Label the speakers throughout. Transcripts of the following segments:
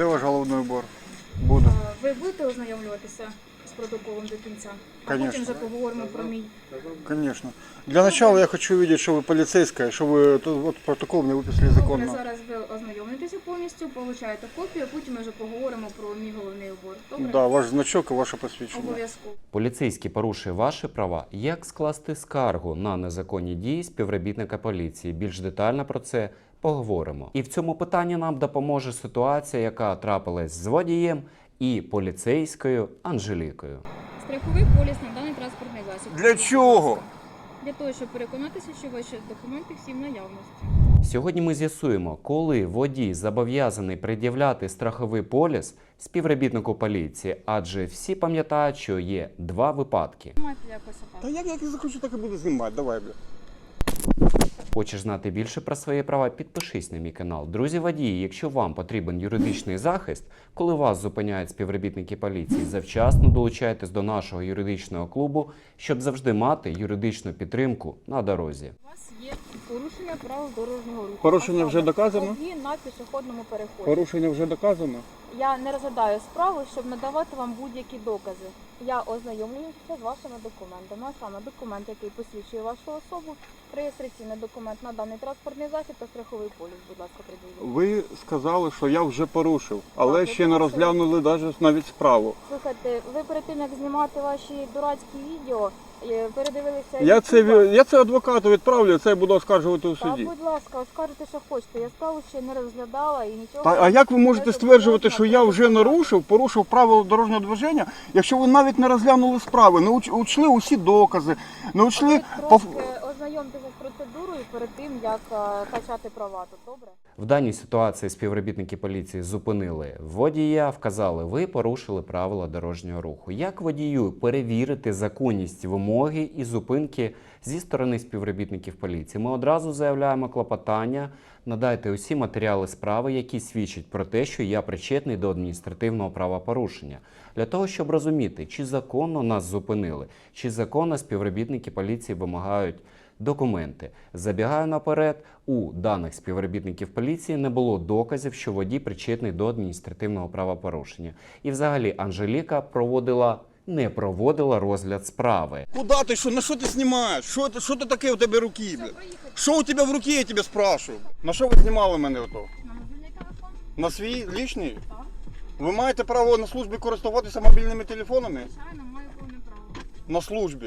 Speaker 1: Де ваш головний убор? Буду.
Speaker 2: Е, Ви будете ознайомлюватися з протоколом до кінця? А
Speaker 1: Конечно.
Speaker 2: потім вже поговоримо про мій.
Speaker 1: Конечно. Для начала я хочу увидеть, что вы полицейская, что вы тут вот протокол мне выписали
Speaker 2: Добре,
Speaker 1: законно.
Speaker 2: зараз ви ознайомитеся повністю, получаєте копію, а потім ми вже поговоримо про мій головний убор. Добре?
Speaker 1: Да, ваш значок и ваше посвящение.
Speaker 2: Обов'язково.
Speaker 3: Поліцейський порушує ваші права. Як скласти скаргу на незаконні дії співробітника поліції? Більш детально про це поговоримо. І в цьому питанні нам допоможе ситуація, яка трапилась з водієм і поліцейською Анжелікою.
Speaker 2: Страховий поліс на даний транспортний засіб.
Speaker 1: Для чого?
Speaker 2: Для того, щоб переконатися, що ваші документи всі в наявності.
Speaker 3: Сьогодні ми з'ясуємо, коли водій зобов'язаний пред'являти страховий поліс співробітнику поліції, адже всі пам'ятають, що є два випадки.
Speaker 2: Маєте якось
Speaker 1: Та
Speaker 2: отак.
Speaker 1: як, як я захочу, так і буду знімати. Давай, бля.
Speaker 3: Хочеш знати більше про свої права? Підпишись на мій канал. Друзі водії, якщо вам потрібен юридичний захист, коли вас зупиняють співробітники поліції, завчасно долучайтесь до нашого юридичного клубу, щоб завжди мати юридичну підтримку на дорозі.
Speaker 2: У вас є порушення правил дорожнього руху.
Speaker 1: Порушення вже доказано?
Speaker 2: Події на пішохідному переході.
Speaker 1: Порушення вже доказано.
Speaker 2: Я не розглядаю справу, щоб надавати вам будь-які докази. Я ознайомлююся з вашими документами, а саме документ, який посвідчує вашу особу, реєстраційний документ на даний транспортний засіб та страховий поліс. Будь ласка, приділіть.
Speaker 1: Ви сказали, що я вже порушив, але
Speaker 2: Так,
Speaker 1: ще не розглянули навіть навіть справу.
Speaker 2: Слухайте, ви перед тим як знімати ваші дурацькі відео, передивилися.
Speaker 1: Я це, я це адвокату відправлю, це я буду оскаржувати у
Speaker 2: суді.
Speaker 1: суді.
Speaker 2: будь ласка, оскаржуйте, що хочете. Я справу ще не розглядала і нічого.
Speaker 1: Та, а як ви можете стверджувати, що я вже нарушив, порушив правила дорожнього движення, якщо ви навіть не розглянули справи, не уч- учли усі докази, не учли
Speaker 2: Ви трошки ознайомтеся з процедурою перед тим, як е, качати права. Тут добре?
Speaker 3: В даній ситуації співробітники поліції зупинили водія, вказали, ви порушили правила дорожнього руху. Як водію перевірити законність вимоги і зупинки зі сторони співробітників поліції? Ми одразу заявляємо клопотання. Надайте усі матеріали справи, які свідчать про те, що я причетний до адміністративного правопорушення, для того, щоб розуміти, чи законно нас зупинили, чи законно співробітники поліції вимагають документи. Забігаю наперед, у даних співробітників поліції не було доказів, що водій причетний до адміністративного правопорушення. І взагалі Анжеліка проводила. Не проводила розгляд справи.
Speaker 1: Куда ти що? На що ти знімаєш? Що, ти- що ти таке у тебе руки, бля? Що у тебе в руки, я тебе спрашиваю? На що ви знімали мене ото?
Speaker 2: На мобільний телефон?
Speaker 1: На свій лічний?
Speaker 2: Так.
Speaker 1: Ви маєте право на службі користуватися мобільними телефонами?
Speaker 2: Звичайно, маю повне право.
Speaker 1: На службі.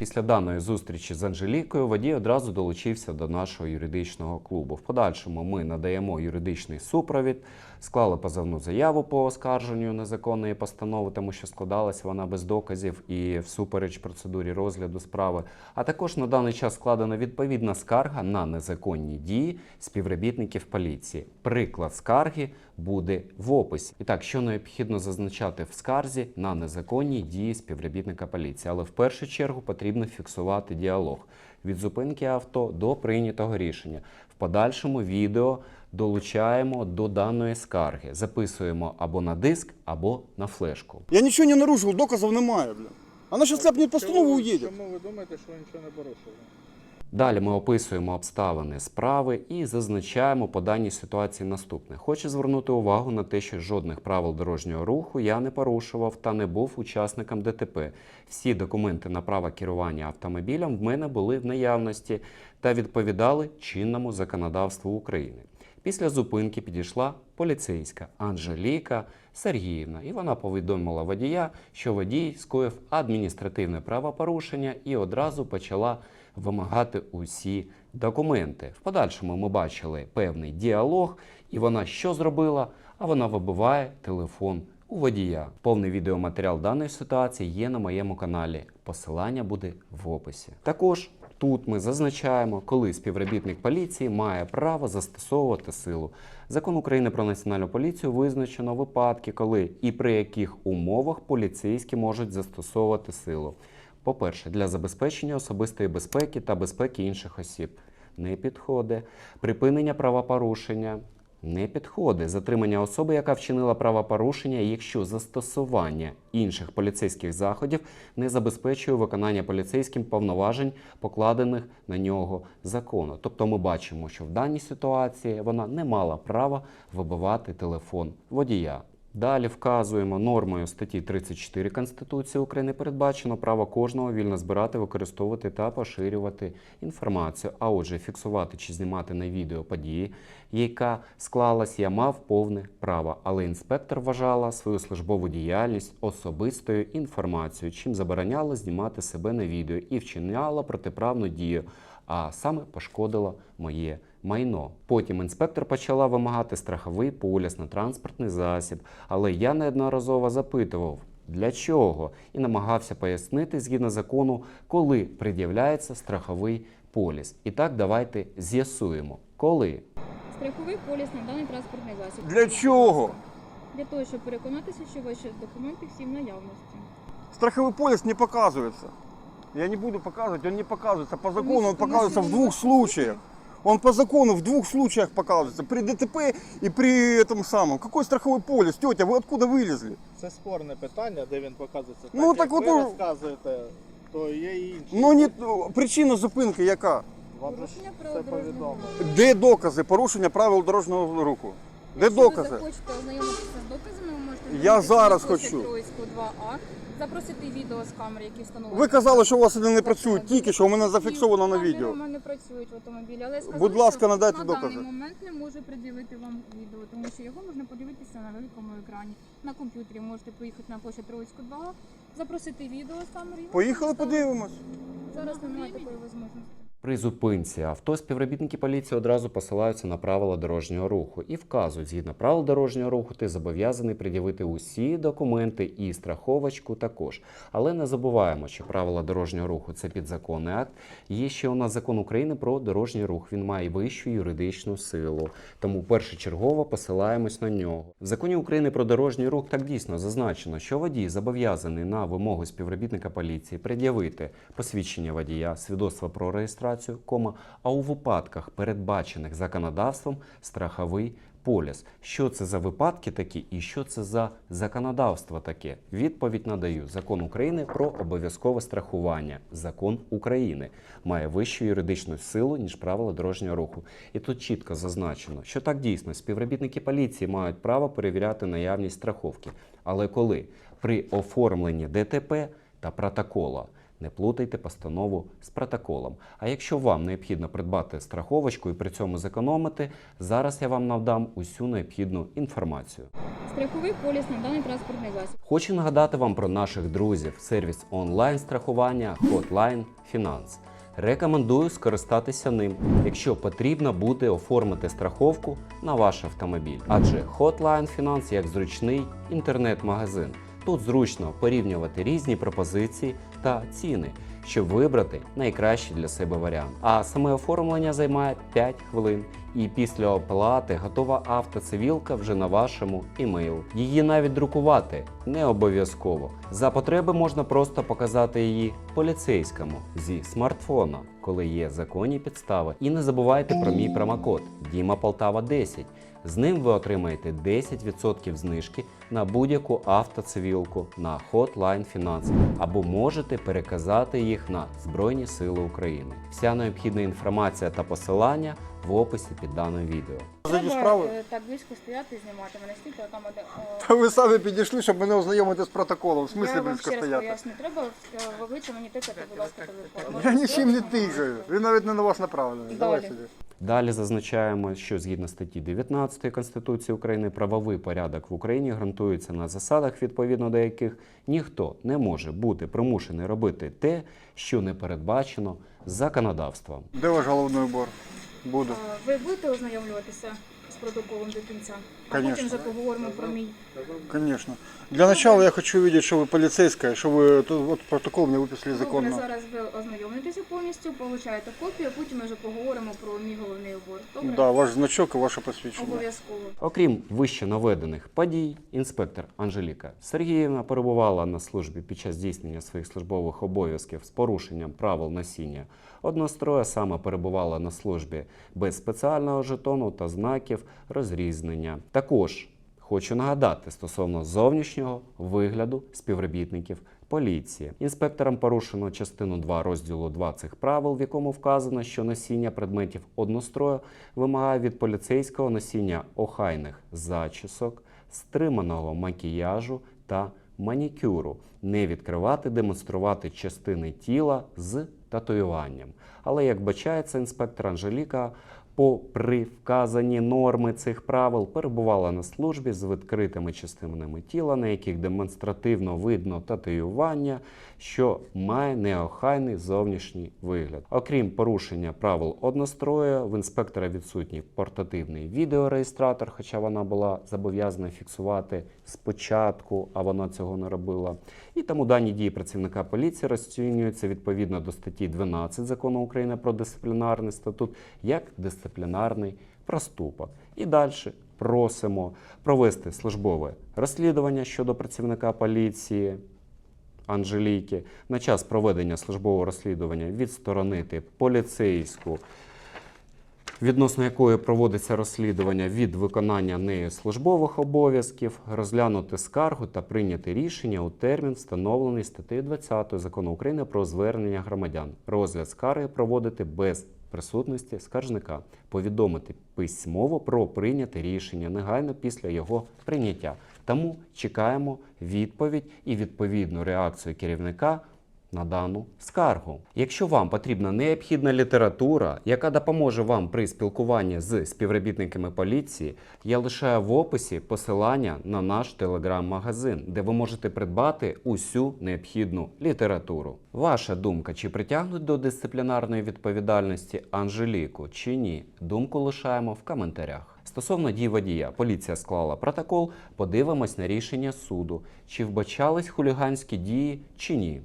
Speaker 3: Після даної зустрічі з Анжелікою водій одразу долучився до нашого юридичного клубу. В подальшому ми надаємо юридичний супровід, склали позовну заяву по оскарженню незаконної постанови, тому що складалася вона без доказів і всупереч процедурі розгляду справи. А також на даний час складена відповідна скарга на незаконні дії співробітників поліції. Приклад скарги буде в описі. І так, що необхідно зазначати в скарзі на незаконні дії співробітника поліції, але в першу чергу потрібно фіксувати діалог від зупинки авто до прийнятого рішення. В подальшому відео долучаємо до даної скарги, записуємо або на диск, або на флешку.
Speaker 1: Я нічого не нарушив, доказів немає, бля. Вона зараз ляпне постанову уїде.
Speaker 4: Чому ви думаєте, що ви нічого не порушили?
Speaker 3: Далі ми описуємо обставини справи і зазначаємо по даній ситуації наступне. Хочу звернути увагу на те, що жодних правил дорожнього руху я не порушував та не був учасником ДТП. Всі документи на право керування автомобілем в мене були в наявності та відповідали чинному законодавству України. Після зупинки підійшла поліцейська Анжеліка Сергіївна, і вона повідомила водія, що водій скоїв адміністративне правопорушення і одразу почала вимагати усі документи. В подальшому ми бачили певний діалог, і вона що зробила? А вона вибиває телефон у водія. Повний відеоматеріал даної ситуації є на моєму каналі. Посилання буде в описі. Також тут ми зазначаємо, коли співробітник поліції має право застосовувати силу. Закон України про національну поліцію визначено випадки, коли і при яких умовах поліцейські можуть застосовувати силу. По-перше, для забезпечення особистої безпеки та безпеки інших осіб не підходить. Припинення правопорушення не підходить. Затримання особи, яка вчинила правопорушення, якщо застосування інших поліцейських заходів не забезпечує виконання поліцейським повноважень, покладених на нього закону. Тобто ми бачимо, що в даній ситуації вона не мала права вибивати телефон водія. Далі вказуємо нормою статті 34 Конституції України передбачено право кожного вільно збирати, використовувати та поширювати інформацію. А отже, фіксувати чи знімати на відео події, яка склалась, я мав повне право. Але інспектор вважала свою службову діяльність особистою інформацією, чим забороняла знімати себе на відео і вчиняла протиправну дію, а саме пошкодила моє майно. Потім інспектор почала вимагати страховий поліс на транспортний засіб, але я неодноразово запитував. Для чого? І намагався пояснити згідно закону, коли пред'являється страховий поліс. І так давайте з'ясуємо, коли.
Speaker 2: Страховий поліс на даний транспортний засіб.
Speaker 1: Для чого?
Speaker 2: Для того, щоб переконатися, що ваші документи всі в наявності.
Speaker 1: Страховой полис не показывается. Я не буду показывать, он не показывается. По закону
Speaker 2: Потому
Speaker 1: он
Speaker 2: что-
Speaker 1: показывается
Speaker 2: потому
Speaker 1: в
Speaker 2: что
Speaker 1: двух
Speaker 2: не
Speaker 1: случаях. Он по закону в двух случаях показывается. При ДТП и при этом самом. Какой страховой полис? Тетя, вы откуда вылезли?
Speaker 4: Це спорне питання, де він показується.
Speaker 1: Ну,
Speaker 4: як
Speaker 1: так
Speaker 4: ви
Speaker 1: от у-
Speaker 4: розказуєте, то є і інші.
Speaker 1: Ну, не, ну, причина зупинки яка?
Speaker 4: Вам же ж
Speaker 2: Порушення
Speaker 4: все
Speaker 2: правил дорожнього
Speaker 4: повідомлено.
Speaker 2: руху.
Speaker 1: Де докази порушення правил дорожнього руху? Де
Speaker 2: Якщо
Speaker 1: докази?
Speaker 2: ви захочете ознайомитися з доказами, ви можете
Speaker 1: Я
Speaker 2: звернутися
Speaker 1: зараз
Speaker 2: на площу
Speaker 1: хочу.
Speaker 2: Троїцьку 2А, запросити відео з камери, які встановлені.
Speaker 1: Ви казали, що у вас вони не працюють, тільки що у мене зафіксовано на
Speaker 2: Камери
Speaker 1: відео.
Speaker 2: У мене працюють в автомобілі, але сказали,
Speaker 1: Будь ласка,
Speaker 2: що
Speaker 1: надайте
Speaker 2: на
Speaker 1: докази.
Speaker 2: даний момент не можу пред'явити вам відео, тому що його можна подивитися на великому екрані. На комп'ютері можете поїхати на площу Троїцьку 2А, запросити відео з камери.
Speaker 1: Поїхали, подивимось.
Speaker 2: Зараз немає такої можливості.
Speaker 3: При зупинці авто співробітники поліції одразу посилаються на правила дорожнього руху і вказують, згідно правил дорожнього руху, ти зобов'язаний пред'явити усі документи і страховочку також. Але не забуваємо, що правила дорожнього руху це підзаконний акт. Є ще у нас закон України про дорожній рух. Він має вищу юридичну силу. Тому першочергово посилаємось на нього. В законі України про дорожній рух так дійсно зазначено, що водій зобов'язаний на вимогу співробітника поліції пред'явити посвідчення водія, свідоцтво про реєстрацію, кома, а у випадках, передбачених законодавством, страховий поліс. Що це за випадки такі і що це за законодавство таке? Відповідь надаю. Закон України про обов'язкове страхування. Закон України має вищу юридичну силу, ніж правила дорожнього руху. І тут чітко зазначено, що так дійсно співробітники поліції мають право перевіряти наявність страховки. Але коли при оформленні ДТП та протокола. Не плутайте постанову з протоколом. А якщо вам необхідно придбати страховочку і при цьому зекономити, зараз я вам надам усю необхідну інформацію.
Speaker 2: Страховий поліс на даний транспортний засіб.
Speaker 3: Хочу нагадати вам про наших друзів: сервіс онлайн страхування Hotline Finance. Рекомендую скористатися ним, якщо потрібно буде оформити страховку на ваш автомобіль. Адже Hotline Finance як зручний інтернет-магазин. Тут зручно порівнювати різні пропозиції та ціни, щоб вибрати найкращий для себе варіант. А саме оформлення займає 5 хвилин. І після оплати готова автоцивілка вже на вашому імейл. Її навіть друкувати не обов'язково. За потреби можна просто показати її поліцейському зі смартфона, коли є законні підстави. І не забувайте про мій промокод Діма Полтава 10. З ним ви отримаєте 10% знижки на будь-яку автоцивілку на Hotline Finance або можете переказати їх на Збройні Сили України. Вся необхідна інформація та посилання в описі під даним відео.
Speaker 1: Зайді справи.
Speaker 2: е, так близько стояти і знімати мене стільки, там один. е,
Speaker 1: Та ви самі підійшли, щоб мене ознайомити з протоколом. В смислі близько
Speaker 2: ще раз
Speaker 1: стояти?
Speaker 2: поясню, треба е, в обличчя мені тикати, будь ласка, телефон.
Speaker 1: Я нічим не тикаю. Він навіть не на вас направлений. Давай сюди.
Speaker 3: Далі зазначаємо, що згідно статті 19 Конституції України правовий порядок в Україні гарантується на засадах, відповідно до яких ніхто не може бути примушений робити те, що не передбачено законодавством.
Speaker 1: Де ваш головний убор? Буду.
Speaker 2: Е, Ви будете ознайомлюватися протоколом до кінця? А
Speaker 1: Конечно.
Speaker 2: потім вже поговоримо про мій.
Speaker 1: Конечно. Для начала я хочу увидеть, что вы полицейская, что вы тут вот протокол мне выписали
Speaker 2: Добре,
Speaker 1: законно.
Speaker 2: зараз ви ознайомитеся повністю, получаєте копію, а потім ми вже поговоримо про мій головний убор. Добре?
Speaker 1: Да, ваш значок и ваше посвящение.
Speaker 2: Обов'язково.
Speaker 3: Окрім вище наведених подій, інспектор Анжеліка Сергіївна перебувала на службі під час здійснення своїх службових обов'язків з порушенням правил носіння однострою, саме перебувала на службі без спеціального жетону та знаків, розрізнення. Також Хочу нагадати стосовно зовнішнього вигляду співробітників поліції. Інспекторам порушено частину 2 розділу 2 цих правил, в якому вказано, що носіння предметів однострою вимагає від поліцейського носіння охайних зачісок, стриманого макіяжу та манікюру, не відкривати, демонструвати частини тіла з татуюванням. Але як бачається, інспектор Анжеліка попри вказані норми цих правил, перебувала на службі з відкритими частинами тіла, на яких демонстративно видно татуювання, що має неохайний зовнішній вигляд. Окрім порушення правил однострою, в інспектора відсутній портативний відеореєстратор, хоча вона була зобов'язана фіксувати спочатку, а вона цього не робила. І тому дані дії працівника поліції розцінюються відповідно до статті 12 закону України про дисциплінарний статут як дисциплінарний проступок. І далі просимо провести службове розслідування щодо працівника поліції. Анжеліки на час проведення службового розслідування відсторонити поліцейську, відносно якої проводиться розслідування від виконання нею службових обов'язків, розглянути скаргу та прийняти рішення у термін, встановлений статтею 20 закону України про звернення громадян. Розгляд скарги проводити без присутності скаржника, повідомити письмово про прийняте рішення негайно після його прийняття. Тому чекаємо відповідь і відповідну реакцію керівника на дану скаргу. Якщо вам потрібна необхідна література, яка допоможе вам при спілкуванні з співробітниками поліції, я лишаю в описі посилання на наш телеграм-магазин, де ви можете придбати усю необхідну літературу. Ваша думка, чи притягнуть до дисциплінарної відповідальності Анжеліку чи ні? Думку лишаємо в коментарях. Стосовно дій водія, поліція склала протокол. Подивимось на рішення суду, чи вбачались хуліганські дії чи ні.